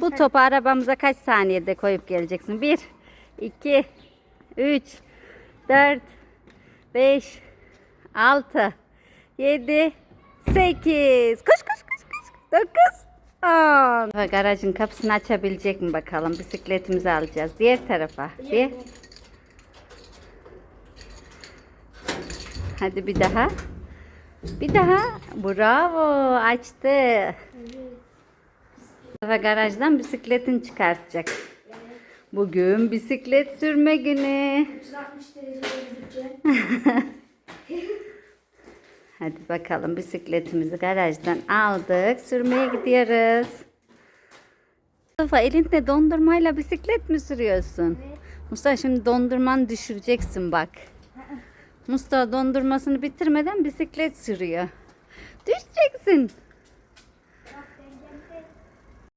Bu topu arabamıza kaç saniyede koyup geleceksin? 1, 2, 3, 4, 5, 6, 7, 8. Koş koş koş koş. 9, 10. Garajın kapısını açabilecek mi bakalım? Bisikletimizi alacağız. Diğer tarafa. Bir. Hadi bir daha. Bir daha. Bravo. Açtı. Mustafa garajdan bisikletini çıkartacak. Bugün bisiklet sürme günü. 360 derece döndükçe. Hadi bakalım bisikletimizi garajdan aldık. Sürmeye gidiyoruz. Mustafa elinde dondurmayla bisiklet mi sürüyorsun? Mustafa şimdi dondurmanı düşüreceksin bak. Mustafa dondurmasını bitirmeden bisiklet sürüyor. Düşeceksin.